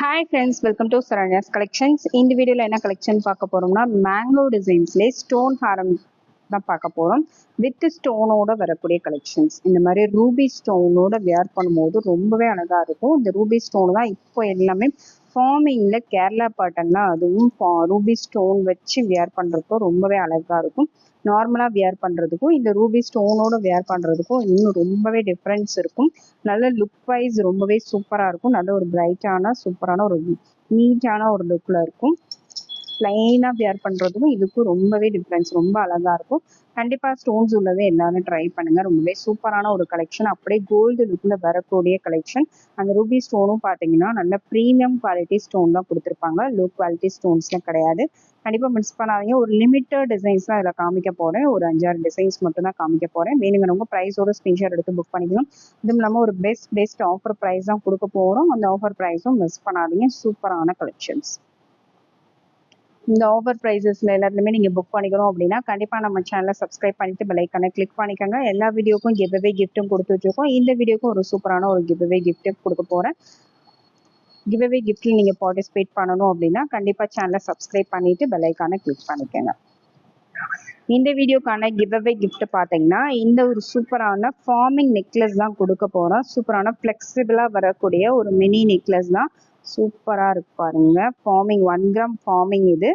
Hi friends welcome to Saranya's collections இந்த வீடியோவில் என்ன கலெக்ஷன் பார்க்க போகிறோம்னா மேங்கோ டிசைன்ஸ்லேயே ஸ்டோன் ஹாரம் தான் பார்க்க போகிறோம் வித் ஸ்டோனோட வரக்கூடிய கலெக்ஷன்ஸ் இந்த மாதிரி ரூபி ஸ்டோனோட வேர் பண்ணும்போது ரொம்பவே அழகாக இருக்கும். இந்த ரூபி ஸ்டோன் தான் இப்போ எல்லாமே ஃபார்மிங்கில் கேரளா பாட்டன்லாம் அதுவும் ரூபி ஸ்டோன் வச்சு வேர் பண்ணுறப்போ ரொம்பவே அழகாக இருக்கும். நார்மலாக வியர் பண்ணுறதுக்கும் இந்த ரூபி ஸ்டோனோட வியர் பண்ணுறதுக்கும் இன்னும் ரொம்பவே டிஃப்ரென்ஸ் இருக்கும். நல்ல லுக் வைஸ் ரொம்பவே சூப்பராக இருக்கும். நல்ல ஒரு பிரைட்டான சூப்பரான ஒரு நீட்டான ஒரு லுக்கில் இருக்கும். ப்ளைனாக வியர் பண்ணுறதுக்கும் இதுக்கும் ரொம்பவே டிஃப்ரென்ஸ் ரொம்ப அழகாக இருக்கும். கண்டிப்பாக ஸ்டோன்ஸ் உள்ளதே எல்லாரும் ட்ரை பண்ணுங்கள் ரொம்பவே சூப்பரான ஒரு கலெக்ஷன் அப்படியே கோல்டு லுக்கில் வரக்கூடிய கலெக்ஷன் அந்த ரூபி ஸ்டோனும் பார்த்தீங்கன்னா நல்ல ப்ரீமியம் குவாலிட்டி ஸ்டோன் தான் கொடுத்துருப்பாங்க. லோ குவாலிட்டி ஸ்டோன்ஸ்லாம் கிடையாது. கண்டிப்பாக மிஸ் பண்ணாதீங்க. ஒரு லிமிட்டட் டிசைன்ஸ் தான் இதில் காமிக்க போகிறேன் ஒரு அஞ்சாறு டிசைன்ஸ் மட்டும் தான் காமிக்க போகிறேன் வேணுங்கிறவங்க ப்ரைஸோட ஸ்க்ரீன்ஷாட் எடுத்து புக் பண்ணிக்கலாம். இதுவும் இல்லாமல் ஒரு பெஸ்ட் பெஸ்ட் ஆஃபர் ப்ரைஸ் தான் கொடுக்க போகிறோம் அந்த ஆஃபர் ப்ரைஸும் மிஸ் பண்ணாதீங்க. சூப்பரான கலெக்ஷன்ஸ் இந்த ஆஃபர் ப்ரைஸஸில் எல்லாத்துலேயுமே நீங்கள் புக் பண்ணிக்கணும் அப்படின்னா கண்டிப்பாக நம்ம சேனலை சப்ஸ்கிரைப் பண்ணிட்டு பெலைக்கான கிளிக் பண்ணிக்கோங்க. எல்லா வீடியோக்கும் கிவ்வே கிஃப்ட்டும் கொடுத்து வச்சுருக்கோம் இந்த வீடியோக்கும் ஒரு சூப்பரான ஒரு கிவ்வே கிஃப்ட்டு கொடுக்க போகிறேன் கிவ்அவே கிஃப்ட்டில் நீங்கள் பார்ட்டிசிபேட் பண்ணணும் அப்படின்னா கண்டிப்பாக சேனலை சப்ஸ்கிரைப் பண்ணிவிட்டு பெலைக்கான கிளிக் பண்ணிக்கோங்க. இந்த வீடியோக்கான கிவ்அவே கிஃப்ட் பார்த்தீங்கன்னா இந்த ஒரு சூப்பரான ஃபார்மிங் நெக்லஸ் தான் கொடுக்க போகிறோம் சூப்பரான ஃப்ளெக்சிபிளாக வரக்கூடிய ஒரு மினி நெக்லஸ் தான் சூப்பராக இருக்கு பாருங்க. ஃபார்மிங் ஒன் கிராம் ஃபார்மிங் இது.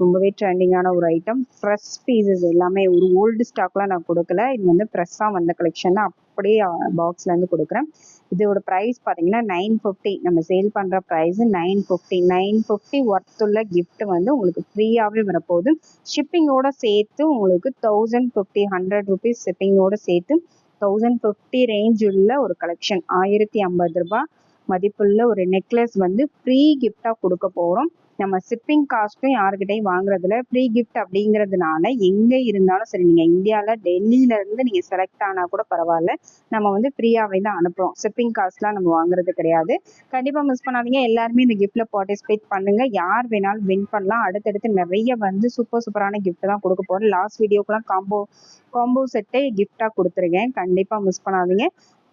ரொம்பவே ட்ரெண்டிங்கான ஒரு ஐட்டம் ஃப்ரெஷ் பீசஸ் எல்லாமே ஒரு ஓல்டு ஸ்டாக்லாம் நான் கொடுக்கல. இது வந்து ஃப்ரெஷ்ஷாக வந்த கலெக்ஷன் அப்படியே பாக்ஸ்லேருந்து கொடுக்குறேன். இதோட ப்ரைஸ் பார்த்தீங்கன்னா நைன் ஃபிஃப்டி நம்ம சேல் பண்ணுற price nine fifty nine fifty ஒர்த்துள்ள gift வந்து உங்களுக்கு ஃப்ரீயாகவே வரப்போகுது. ஷிப்பிங்கோட சேர்த்து உங்களுக்கு தௌசண்ட் ஃபிஃப்டி ஹண்ட்ரட் ருபீஸ் ஷிப்பிங்கோட சேர்த்து தௌசண்ட் ஃபிஃப்டி ரேஞ்ச் உள்ள ஒரு கலெக்ஷன் ஆயிரத்தி ஐம்பது ரூபாய். மதிப்புள்ள ஒரு நெக்லஸ் வந்து ஃப்ரீ கிஃப்டாக கொடுக்க போகிறோம் நம்ம ஷிப்பிங் காஸ்ட்டும் யாருக்கிட்டையும் வாங்குறதுல ஃப்ரீ கிஃப்ட் அப்படிங்கிறதுனால எங்கே இருந்தாலும் சரி நீங்கள் இந்தியாவில் டெல்லியிலேருந்து நீங்கள் செலக்ட் ஆனால் கூட பரவாயில்ல. நம்ம வந்து ஃப்ரீயாகவே தான் அனுப்புகிறோம் ஷிப்பிங் காஸ்ட்லாம் நம்ம வாங்குறது கிடையாது. கண்டிப்பாக மிஸ் பண்ணாதீங்க. எல்லாருமே இந்த கிஃப்ட்டில் பார்ட்டிசிபேட் பண்ணுங்கள் யார் வேணாலும் வின் பண்ணலாம். அடுத்தடுத்து நிறைய வந்து சூப்பர் சூப்பரான கிஃப்ட் தான் கொடுக்க போகிறோம் லாஸ்ட் வீடியோக்கெலாம் காம்போ காம்போ செட்டே கிஃப்டாக கொடுத்துருக்கேன் கண்டிப்பாக மிஸ் பண்ணாதீங்க.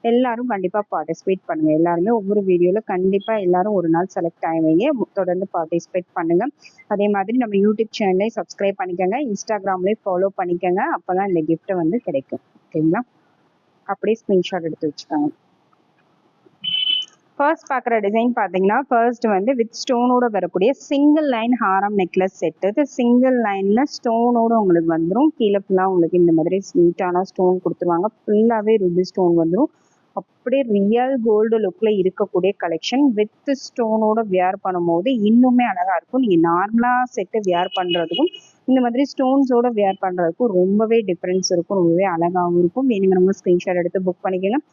எல்லாரும் கண்டிப்பாக பார்ட்டிசிபேட் பண்ணுங்க. எல்லாருமே ஒவ்வொரு வீடியோவில் கண்டிப்பாக எல்லாரும் ஒரு நாள் செலக்ட் ஆகிவீங்க தொடர்ந்து பார்ட்டிசிபேட் பண்ணுங்க. அதே மாதிரி நம்ம யூடியூப் சேனல்லையும் சப்ஸ்கிரைப் பண்ணிக்கோங்க. இன்ஸ்டாகிராம்லேயும் ஃபாலோ பண்ணிக்கோங்க. அப்போ தான் இந்த கிஃப்ட்டை வந்து கிடைக்கும். ஓகேங்களா அப்படியே ஸ்க்ரீன்ஷாட் எடுத்து வச்சுக்கோங்க. ஃபர்ஸ்ட் பார்க்குற டிசைன் பார்த்தீங்கன்னா ஃபர்ஸ்ட் வந்து வித் ஸ்டோனோட வரக்கூடிய சிங்கிள் லைன் ஹாரம் நெக்லஸ் செட்டு இது சிங்கிள் லைனில் ஸ்டோனோட உங்களுக்கு வந்துடும் கீழே ஃபுல்லாக உங்களுக்கு இந்த மாதிரி நீட்டான ஸ்டோன் கொடுத்துருவாங்க. ஃபுல்லாகவே ருபி ஸ்டோன் வந்துடும் அப்படியே ரியல் கோல்டு லுக்கில் இருக்கக்கூடிய கலெக்ஷன் வித் ஸ்டோனோட வியர் பண்ணும்போது இன்னுமே அழகாக இருக்கும். நீங்கள் நார்மலாக செட்டு வியர் பண்ணுறதுக்கும் இந்த மாதிரி ஸ்டோன்ஸோட வியர் பண்ணுறதுக்கும் ரொம்பவே டிஃப்ரென்ஸ் இருக்கும். ரொம்பவே அழகாகவும் இருக்கும். வேணுங்கிறவங்க ஸ்க்ரீன்ஷாட் எடுத்து புக் பண்ணிக்கலாம்.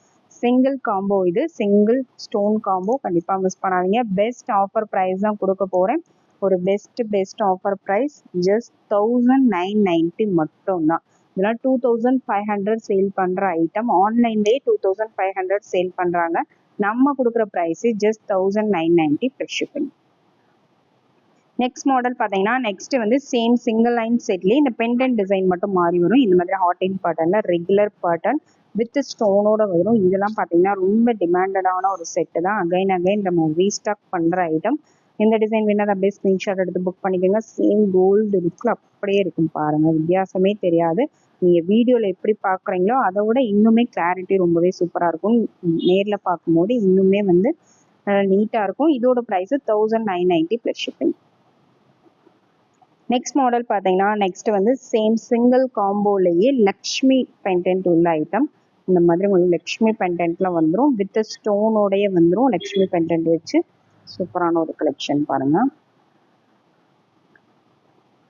சிங்கிள் காம்போ இது. சிங்கிள் ஸ்டோன் காம்போ கண்டிப்பாக மிஸ் பண்ணாதீங்க. பெஸ்ட் ஆஃபர் ப்ரைஸ் தான் கொடுக்க போகிறேன் ஒரு best best offer price just thousand nine ninety மட்டும்தான். இதெல்லாம் two thousand five hundred sale பண்ணுற ஐட்டம் ஆன்லைன்லேயே two thousand five hundred sale பண்ணுறாங்க நம்ம கொடுக்குற price just thousand nine ninety fresh shipping next model பார்த்தீங்கன்னா நெக்ஸ்ட் வந்து சேம் சிங்கிள் லைன் செட்லேயே இந்த பென்டென்ட் டிசைன் மட்டும் மாறி வரும். இந்த மாதிரி ஹாட் இன் பேட்டர்னில் ரெகுலர் பேட்டர்ன் வித் ஸ்டோனோட வரும். இதெல்லாம் பார்த்தீங்கன்னா ரொம்ப டிமாண்டடான ஒரு செட்டு தான். அகைன் அகைன் நம்ம ரீஸ்டாக் பண்ணுற ஐட்டம் எந்த டிசைன் வேணால் அப்படியே ஸ்க்ரீன்ஷாட் எடுத்து புக் பண்ணிக்கோங்க. சேம் கோல்டு லுக்கில் அப்படியே இருக்கும் பாருங்கள் வித்தியாசமே தெரியாது. நீங்கள் வீடியோவில் எப்படி பார்க்குறீங்களோ அதை விட இன்னுமே கிளாரிட்டி ரொம்பவே சூப்பராக இருக்கும். நேரில் பார்க்கும்போது இன்னுமே வந்து நீட்டாக இருக்கும். இதோட price thousand nine ninety plus shipping next model பார்த்தீங்கன்னா நெக்ஸ்ட் வந்து சேம் சிங்கிள் காம்போலேயே லக்ஷ்மி பென்டென்ட் உள்ள ஐட்டம் இந்த மாதிரி உங்களுக்கு லக்ஷ்மி பென்டென்ட்ல வந்துடும் வித் ஸ்டோனோடைய வந்துடும் லக்ஷ்மி பென்டென்ட் வச்சு சூப்பரான ஒரு கலெக்ஷன் பாருங்க.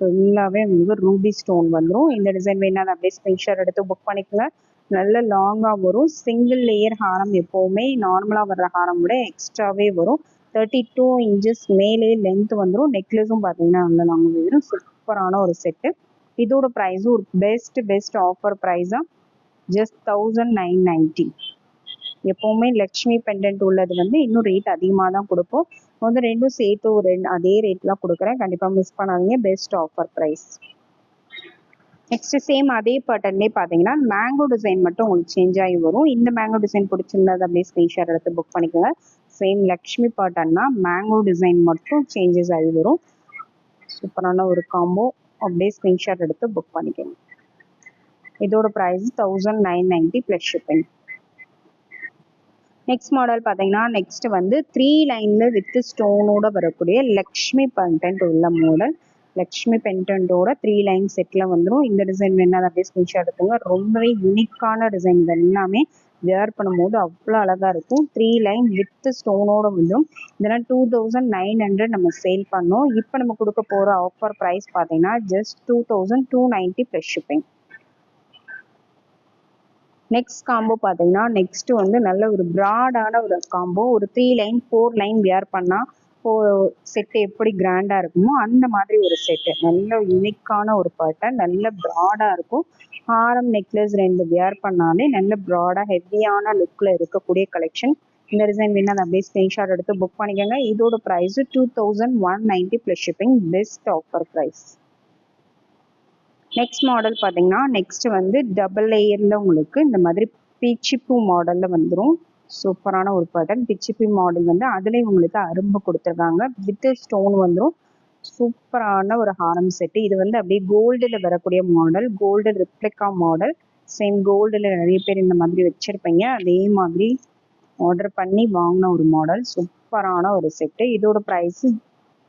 ஃபுல்லாகவே உங்களுக்கு ரூபி ஸ்டோன் வந்துடும் இந்த டிசைன் வேணாலும் அப்படியே ஸ்க்ரீன்ஷாட் எடுத்து புக் பண்ணிக்கலாம் நல்ல லாங்காக வரும். சிங்கிள் லேயர் ஹாரம் எப்போவுமே நார்மலாக வர்ற ஹாரம் விட எக்ஸ்ட்ராவே வரும். தேர்ட்டி டூ இன்ச்சஸ் மேலே லென்த் வந்துடும் நெக்லஸும் பார்த்தீங்கன்னா நல்ல லாங்காக வரும். சூப்பரான ஒரு செட்டு இதோட ப்ரைஸும் ஒரு பெஸ்ட் பெஸ்ட் ஆஃபர் ப்ரைஸாக ஜஸ்ட் தௌசண்ட் நைன் நைன்ட்டி எப்போவுமே லக்ஷ்மி பெண்டன்ட் உள்ளது வந்து இன்னும் ரேட் அதிகமாக தான் கொடுப்போம். வந்து ரெண்டும் சேர்த்து ஒரு ரெண்டு அதே ரேட்லாம் கொடுக்குறேன். கண்டிப்பாக மிஸ் பண்ணாதீங்க. Best offer price next same அதே பேட்டர்ன்லேயே பார்த்தீங்கன்னா மேங்கோ டிசைன் மட்டும் உங்களுக்கு சேஞ்ச் ஆகி வரும். இந்த மேங்கோ டிசைன் பிடிச்சிருந்தது அப்படியே ஸ்க்ரீன்ஷாட் எடுத்து புக் பண்ணிக்கோங்க. சேம் லக்ஷ்மி பேட்டர்னா மேங்கோ டிசைன் மட்டும் சேஞ்சஸ் ஆகி வரும். சூப்பரான ஒரு காம்போ அப்படியே ஸ்க்ரீன்ஷாட் எடுத்து புக் பண்ணிக்கோங்க. இதோட price thousand nine ninety plus shipping next model பார்த்தீங்கன்னா நெக்ஸ்ட் வந்து த்ரீ லைனில் வித் ஸ்டோனோட வரக்கூடிய லக்ஷ்மி பென்டென்ட் உள்ள மாடல் லக்ஷ்மி பென்டென்ட்டோட த்ரீ லைன் செட்டில் வந்துடும் இந்த டிசைன் வேணா அப்படியே ஸ்கிரீன்ஷாட் எடுத்துங்க. ரொம்பவே யூனிக்கான டிசைன் இது எல்லாமே வேர் பண்ணும்போது அவ்வளோ அழகாக இருக்கும். த்ரீ லைன் வித் ஸ்டோனோட வந்துடும் இதெல்லாம் டூ தௌசண்ட் நைன் ஹண்ட்ரட் நம்ம சேல் பண்ணோம். இப்போ நம்ம கொடுக்க போகிற ஆஃபர் ப்ரைஸ் பார்த்தீங்கன்னா just two thousand two ninety plus shipping next combo பார்த்தீங்கன்னா நெக்ஸ்ட் வந்து நல்ல ஒரு ப்ராடான ஒரு காம்போ ஒரு three line four line wear பண்ணால் செட்டு எப்படி கிராண்டாக இருக்குமோ அந்த மாதிரி ஒரு செட்டு நல்ல யூனிக்கான ஒரு பேட்டர்ன் நல்ல ப்ராடாக இருக்கும். ஆரம் நெக்லஸ் ரெண்டு வியர் பண்ணாலே நல்ல ப்ராடாக ஹெவியான லுக்கில் இருக்கக்கூடிய கலெக்ஷன் இந்த டிசைன் வேணா அப்படியே ஸ்க்ரீன்ஷாட் எடுத்து புக் பண்ணிக்கோங்க. இதோட price two thousand one ninety plus shipping best offer price next model பார்த்தீங்கன்னா நெக்ஸ்ட் வந்து டபுள் லேயரில் உங்களுக்கு இந்த மாதிரி பிச்சிப்பூ மாடலில் வந்துடும் சூப்பரான ஒரு பேட்டர்ன் பிச்சிப்பூ மாடல் வந்து அதுலேயும் உங்களுக்கு அரும்பு கொடுத்துருக்காங்க. வித் ஸ்டோன் வந்துடும் சூப்பரான ஒரு ஹாரம் செட்டு இது வந்து அப்படியே கோல்டில் வரக்கூடிய model gold replica model same கோல்டில் நிறைய பேர் இந்த மாதிரி வச்சுருப்பீங்க. அதே மாதிரி ஆர்டர் பண்ணி வாங்கின ஒரு மாடல் சூப்பரான ஒரு செட்டு இதோட ப்ரைஸு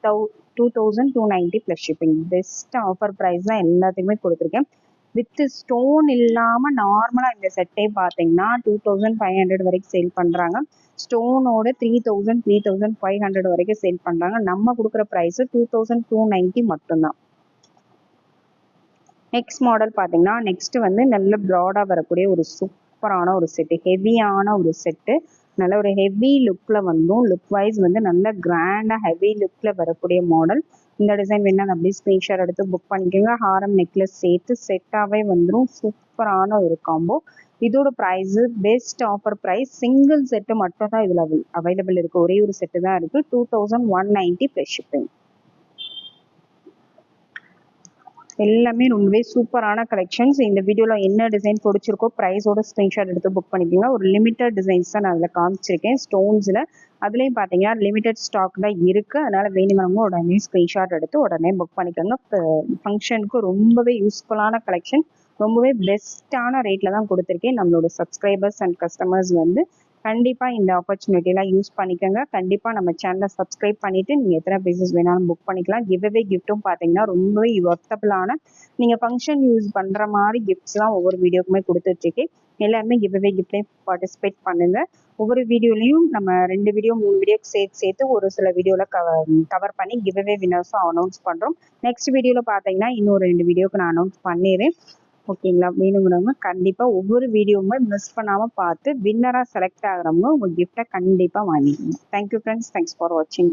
தௌ two thousand two ninety plus shipping best offer price தான் எல்லாத்துக்குமே கொடுத்துருக்கேன். வித் ஸ்டோன் இல்லாமல் நார்மலாக இந்த செட்டே பார்த்தீங்கன்னா டூ தௌசண்ட் ஃபைவ் ஹண்ட்ரட் வரைக்கும் சேல் பண்ணுறாங்க ஸ்டோனோட three thousand three thousand five hundred வரைக்கும் சேல் பண்ணுறாங்க நம்ம கொடுக்குற price two thousand two ninety மட்டும்தான். நெக்ஸ்ட் மாடல் பார்த்தீங்கன்னா நெக்ஸ்ட் வந்து நல்ல ப்ராடாக வரக்கூடிய ஒரு சூப்பரான ஒரு செட்டு ஹெவியான ஒரு செட்டு நல்ல ஒரு ஹெவி லுக்கில் வந்தும் லுக் வைஸ் வந்து நல்ல கிராண்டாக ஹெவி லுக்கில் வரக்கூடிய மாடல் இந்த டிசைன் வேணால் அப்படியே ஸ்க்ரீன்ஷாட் எடுத்து புக் பண்ணிக்கோங்க. ஹாரம் நெக்லஸ் சேர்த்து செட்டாகவே வந்துடும் சூப்பரான ஒரு காம்போ இதோட price best offer price single set மட்டும் தான் இதில் அவைலபிள் இருக்குது ஒரே ஒரு செட்டு தான் இருக்குது two thousand one ninety plus shipping எல்லாமே ரொம்பவே சூப்பரான கலெக்ஷன்ஸ் இந்த வீடியோவில் என்ன டிசைன் பிடிச்சிருக்கோ ப்ரைஸோட ஸ்க்ரீன்ஷாட் எடுத்து புக் பண்ணிக்கோங்க. ஒரு லிமிட்டட் டிசைன்ஸ் தான் நான் அதில் காமிச்சிருக்கேன். ஸ்டோன்ஸில் அதுலேயும் பார்த்தீங்கன்னா லிமிட்டட் ஸ்டாக் தான் இருக்குது அதனால் வேணுங்கிறவங்க உடனே ஸ்க்ரீன்ஷாட் எடுத்து உடனே புக் பண்ணிக்கோங்க. ஃபங்க்ஷனுக்கு ரொம்பவே யூஸ்ஃபுல்லான கலெக்ஷன் ரொம்பவே பெஸ்ட்டான ரேட்டில் தான் கொடுத்துருக்கேன். நம்மளோட சப்ஸ்கிரைபர்ஸ் அண்ட் கஸ்டமர்ஸ் வந்து கண்டிப்பாக இந்த ஆப்பர்ச்சுனிட்டிலாம் யூஸ் பண்ணிக்கோங்க. கண்டிப்பாக நம்ம சேனலை சப்ஸ்கிரைப் பண்ணிவிட்டு நீங்கள் எத்தனை பீசஸ் வேணாலும் புக் பண்ணிக்கலாம். கிவ்அவே கிஃப்ட்டும் பார்த்தீங்கன்னா ரொம்பவே ஒர்த்தபிளான நீங்கள் ஃபங்க்ஷன் யூஸ் பண்ணுற மாதிரி கிஃப்ட்ஸ்லாம் ஒவ்வொரு வீடியோக்குமே கொடுத்துட்ருக்கேன் எல்லாருமே கிவ்அவே கிஃப்ட்லேயும் பார்ட்டிசிபேட் பண்ணுங்க. ஒவ்வொரு வீடியோலையும் நம்ம ரெண்டு வீடியோ மூணு வீடியோக்கு சேர்த்து சேர்த்து ஒரு சில வீடியோவில் கவர் கவர் பண்ணி கிவ்அவே வினர்ஸும் அனௌன்ஸ் பண்ணுறோம் நெக்ஸ்ட் வீடியோவில் பார்த்தீங்கன்னா இன்னொரு ரெண்டு வீடியோக்கு நான் அனௌன்ஸ் பண்ணிடுறேன். ஓகேங்களா? வேணுங்கிறவங்க கண்டிப்பாக ஒவ்வொரு வீடியோவுமே மிஸ் பண்ணாமல் பார்த்து வின்னராக செலக்ட் ஆகிறவங்க உங்கள் கிஃப்ட்டை கண்டிப்பாக வாங்கிக்கோங்க. தேங்க்யூ ஃப்ரெண்ட்ஸ் தேங்க்ஸ் ஃபார் வாட்சிங்